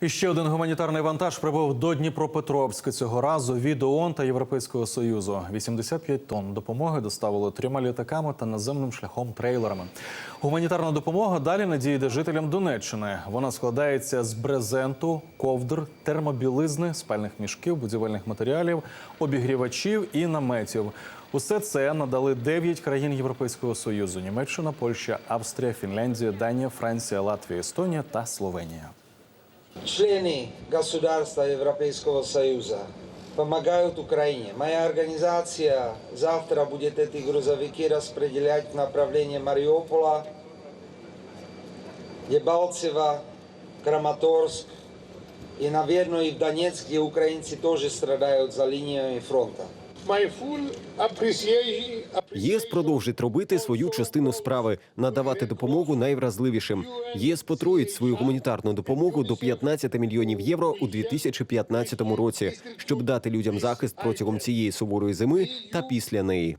І ще один гуманітарний вантаж прибув до Дніпропетровська цього разу від ООН та Європейського союзу. 85 тонн допомоги доставили трьома літаками та наземним шляхом трейлерами. Гуманітарна допомога далі надійде жителям Донеччини. Вона складається з брезенту, ковдр, термобілизни, спальних мішків, будівельних матеріалів, обігрівачів і наметів. Усе це надали 9 країн Європейського союзу: Німеччина, Польща, Австрія, Фінляндія, Данія, Франція, Латвія, Естонія та Словенія. Члены государства Европейского Союза помогают Украине. Моя организация завтра будет эти грузовики распределять в направлении Мариуполя, Дебалцева, Краматорск и, наверное, и в Донецк, где украинцы тоже страдают за линиями фронта. ЄС продовжить робити свою частину справи, надавати допомогу найвразливішим. ЄС потроїть свою гуманітарну допомогу до 15 мільйонів євро у 2015 році, щоб дати людям захист протягом цієї суворої зими та після неї.